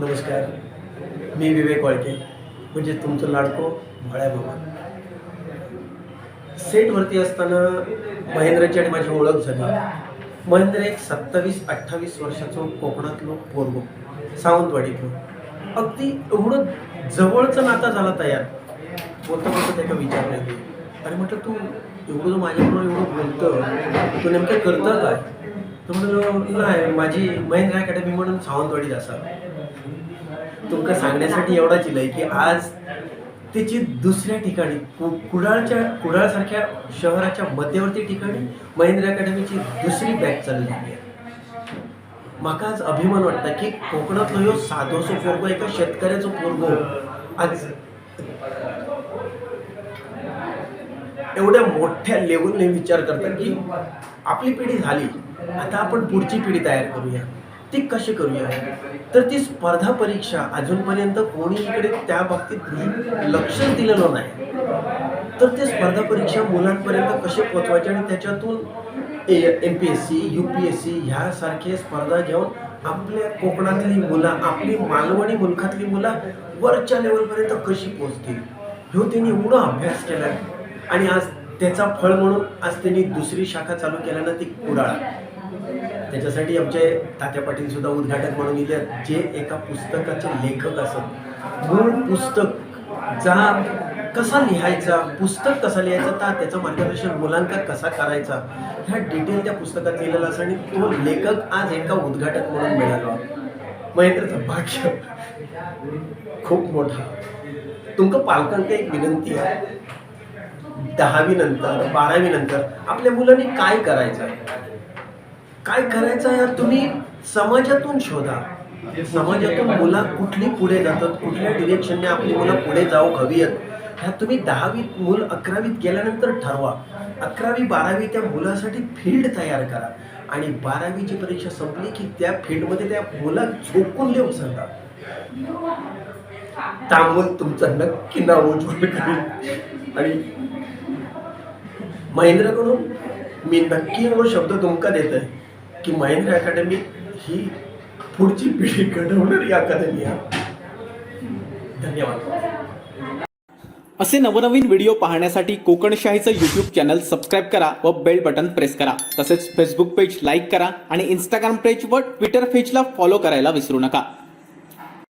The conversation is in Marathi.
नमस्कार. मी विवेक वाळके. म्हणजे तुमचं लाडको भोळ्या बाबा सेटवरती असताना महेंद्रची आणि माझी ओळख झाली. महेंद्र एक सत्तावीस अठ्ठावीस वर्षाचं कोकणातलं पोरगो. सावंतवाडीतलं. अगदी एवढं जवळचं नाता झाला तयार बोलता बोलता त्याच्या विचार नाही म्हटलं तू एवढं माझ्याबरोबर एवढं बोलतं तू नेमकं करतं काय? तर म्हणलं नाही माझी महेंद्र अकॅडमी म्हणून सावंतवाडीत असा तुमका सांगण्यासाठी एवढाच इलाय की आज त्याची दुसऱ्या ठिकाणी कु- कुडाळच्या कुडाळसारख्या शहराच्या मध्यवर्ती ठिकाणी महेंद्र अकॅडमीची दुसरी बॅच चालली आहे. म्हाका आज अभिमान वाटता की कोकणातलो ह्यो साधोसो पोरगो एका शेतकऱ्याचो पोरगो आज एवढ्या मोठ्या लेवलने विचार करतात की आपली पिढी झाली आता आपण पुढची पिढी तयार करूया. ती कशी करूया? तर ती स्पर्धा परीक्षा अजूनपर्यंत कोणी इकडे त्या बाबतीत लक्षच दिलेलं नाही. तर ते स्पर्धा परीक्षा मुलांपर्यंत कसे पोचवायचे आणि त्याच्यातून M P S C U P S C ह्यासारखे स्पर्धा घेऊन आपल्या कोकणातली मुलं आपली मालवणी मुलखातली मुलं वरच्या लेवलपर्यंत कशी पोचतील ह्यो त्यांनी एवढा अभ्यास केला आणि आज त्याचा फळ म्हणून आज त्यांनी दुसरी शाखा चालू केल्यानं ती कुडाळ. त्याच्यासाठी आमचे तात्या पाटील सुद्धा उद्घाटक म्हणून गेले जे एका पुस्तकाचे लेखक असत. मूळ पुस्तक जा कसा लिहायचा पुस्तक कसा लिहायचा ता त्याचं मार्गदर्शन मुलांका कसा करायचा ह्या डिटेल त्या पुस्तकात लिहिलेलं असं आणि तो लेखक आज एका उद्घाटक म्हणून मिळाला. महेंद्रचं भाग्य खूप मोठा. तुमका पालकांक एक विनंती आहे. दहावी नंतर बारावी नंतर आपल्या मुलांनी काय करायचं? काय करायचं यार? तुम्ही समाजातून शोधा. समाजातून मुलं कुठली पुढे जातात कुठल्या डिरेक्शनने आपली मुलं पुढे जाऊ हवी आहेत ह्या तुम्ही दहावीत मूल अकरावीत गेल्यानंतर ठरवा. अकरावी बारावी त्या मुलासाठी फील्ड तयार करा. आणि बारावीची परीक्षा संपली की त्या फील्डमध्ये त्या मुला झोकून देऊ सांगा त्यामुळे तुमचं नक्की नाव उज्ज्वल करेल. आणि महेंद्रकडून मी नक्की एवढं शब्द तुमका देत आहे की महेंद्र अकॅडमी ही पुढची पिढी घडवणारी अकादमी आहे धन्यवाद. असे नवनवीन व्हिडिओ पाहण्यासाठी कोकणशाहीचं यूट्यूब चॅनल सबस्क्राईब करा व बेल बटन प्रेस करा. तसेच फेसबुक पेज लाईक करा आणि इंस्टाग्राम पेज व ट्विटर पेजला फॉलो करायला विसरू नका.